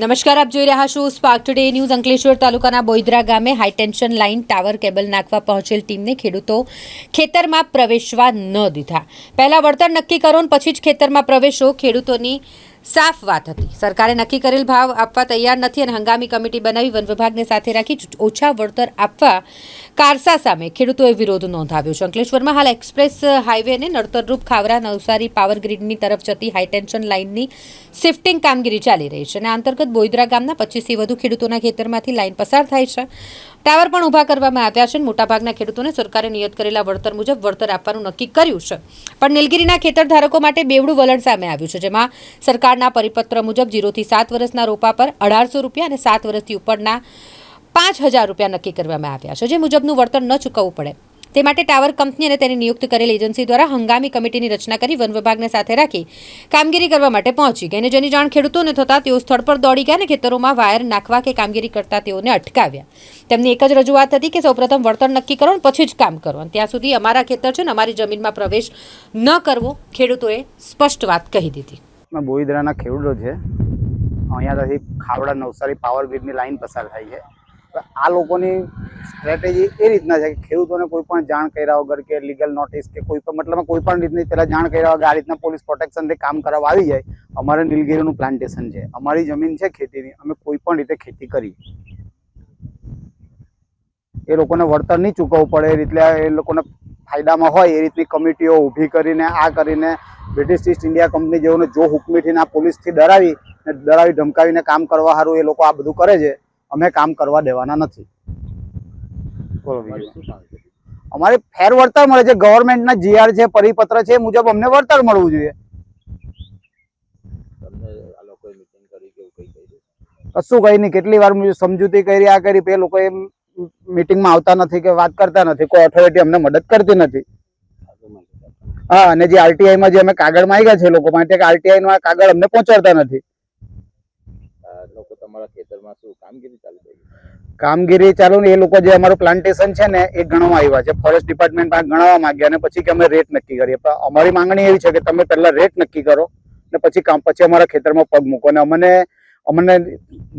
નમસ્કાર, આપ જોઈ રહ્યા છો સ્પાર્ક ટુડે ન્યૂઝ અંકલેશ્વર તાલુકાના બોઈદરા ગામે હાઈટેન્શન લાઇન ટાવર કેબલ નાખવા પહોંચેલ ટીમને ખેડૂતો ખેતરમાં પ્રવેશવા ન દીધા. પહેલા વળતર નક્કી કરો પછી જ ખેતરમાં પ્રવેશો. ખેડૂતોની સાફ વાત હતી. સરકારે નક્કી કરેલ ભાવ આપવા તૈયાર નથી અને હંગામી કમિટી બનાવી વન વિભાગને સાથે રાખી ઓછા વળતર આપવા કારસા સામે ખેડૂતોએ વિરોધ નોંધાવ્યો છે. અંકલેશ્વરમાં હાલ એક્સપ્રેસ હાઈવેને નડતરરૂપ ખાવરા નવસારી પાવર ગ્રીડની તરફ જતી હાઈટેન્શન લાઇનની શિફ્ટિંગ કામગીરી ચાલી રહી છે અને આ અંતર્ગત બોઈદરા ગામના પચીસથી વધુ ખેડૂતોના ખેતરમાંથી લાઇન પસાર થાય છે. ટાવર પણ ઊભા કરવામાં આવ્યા છે મોટાભાગના ખેડૂતોને સરકારે નિયત કરેલા વળતર મુજબ વળતર આપવાનું નક્કી કર્યું છે. પણ નીલગીરીના ખેતર ધારકો માટે બેવડું વલણ સામે આવ્યું છે, જેમાં સરકારના પરિપત્ર મુજબ જીરોથી સાત વર્ષના રોપા પર અઢારસો રૂપિયા અને સાત વર્ષથી ઉપરના પાંચ હજાર રૂપિયા નક્કી કરવામાં આવ્યા છે, જે મુજબનું વળતર ન ચૂકવવું પડે. તે માટે ટાવર કંપની અને તેની નિયુક્ત કરેલ એજન્સી દ્વારા હંગામી કમિટીની રચના કરી વન વિભાગને સાથે રાખી કામગીરી કરવા માટે પહોંચી ગઈ અને જેની જાણ ખેડૂતોને થતાં તેઓ સ્થળ પર દોડી ગયા અને ખેતરોમાં વાયર નાખવા કે કામગીરી કરતા તેઓને અટકાવ્યા. તેમની એક જ રજૂઆત હતી કે સૌપ્રથમ વળતર નક્કી કરો અને પછી જ કામ કરો અને ત્યાં સુધી અમારા ખેતર છે ને અમારી જમીનમાં પ્રવેશ ન કરવો, ખેડૂતોએ સ્પષ્ટ વાત કહી દીધી. માં બોઈદરાના ખેડૂતો છે. અહીંયાથી ખાવડા નવસારી પાવર ગ્રીડની લાઈન પસાર થાય છે. આ લોકોની સ્ટ્રેટેજી એ રીતના છે કે ખેડૂતોને કોઈ પણ જાણ કર્યા વગર કે લીગલ નોટિસ કે કોઈ પણ મતલબ કોઈ પણ રીતની પહેલાં જાણ કર્યા વગર આ રીતના પોલીસ પ્રોટેક્શનથી કામ કરાવવા આવી જાય, અમારે નીલગીરીનું પ્લાન્ટેશન છે. અમારી જમીન છે ખેતીની. અમે કોઈ પણ રીતે ખેતી કરી એ લોકોને વળતર નહીં ચૂકવવું પડે. એ રીતે એ લોકોને ફાયદામાં હોય એ રીતની કમિટીઓ ઊભી કરીને આ કરીને બ્રિટિશ ઈસ્ટ ઇન્ડિયા કંપની જેઓને જો હુકમીથી આ પોલીસથી ડરાવી ને ડરાવી ધમકાવીને કામ કરવા સારું એ લોકો આ બધું કરે છે અમે કામ કરવા દેવાના નથી. બોલો અમારે ફેર વળતર મળે છે ગવર્મેન્ટના જીઆર છે પરિપત્ર છે એ મુજબ અમને વળતર મળવું જોઈએ. તમને આ લોકોએ મીટિંગ કરી કે એવું કંઈ કર્યું કશું કઈ નહીં કેટલી વાર સમજૂતી કરી આ કરી પે લોકો એમ મીટિંગમાં આવતા નથી કે વાત કરતા નથી, કોઈ ઓથોરિટી અમને મદદ કરતી નથી. હા, અને જે આરટીઆઈમાં જે અમે કાગળ માંગ્યા છે લોકો માટે આરટીઆઈ નો કાગળ અમને પહોંચાડતા નથી. કામગીરી ચાલુ ને એ લોકો જે અમારું પ્લાન્ટેશન છે ને એ ગણવા આવ્યા છે. ફોરેસ્ટ ડિપાર્ટમેન્ટ ગણવા માંગ્યા અને પછી કે અમે રેટ નક્કી કરીએ. પણ અમારી માંગણી એવી છે કે તમે પહેલા રેટ નક્કી કરો ને પછી કામ, પછી અમારા ખેતરમાં પગ મૂકો. અને અમને અમને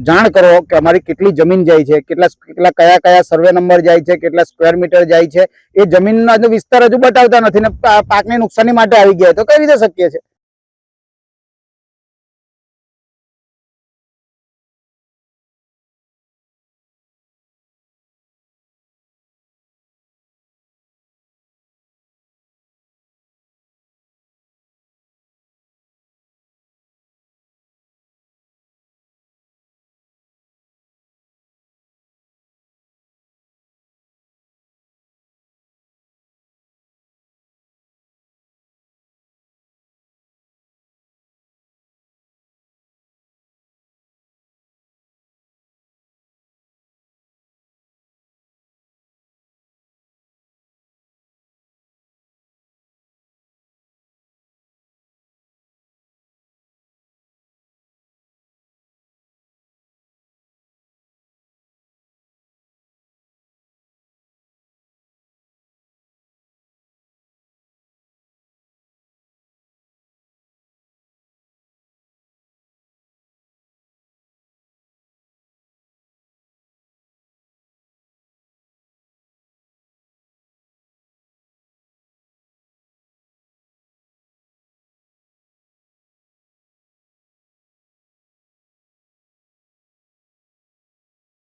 જાણ કરો કે અમારી કેટલી જમીન જાય છે, કેટલા કેટલા કયા કયા સર્વે નંબર જાય છે, કેટલા સ્ક્વેર મીટર જાય છે, એ જમીનનો વિસ્તાર હજુ બતાવતા નથી ને પાકની નુકસાની માટે આવી ગયા તો કઈ રીતે શક્ય છે?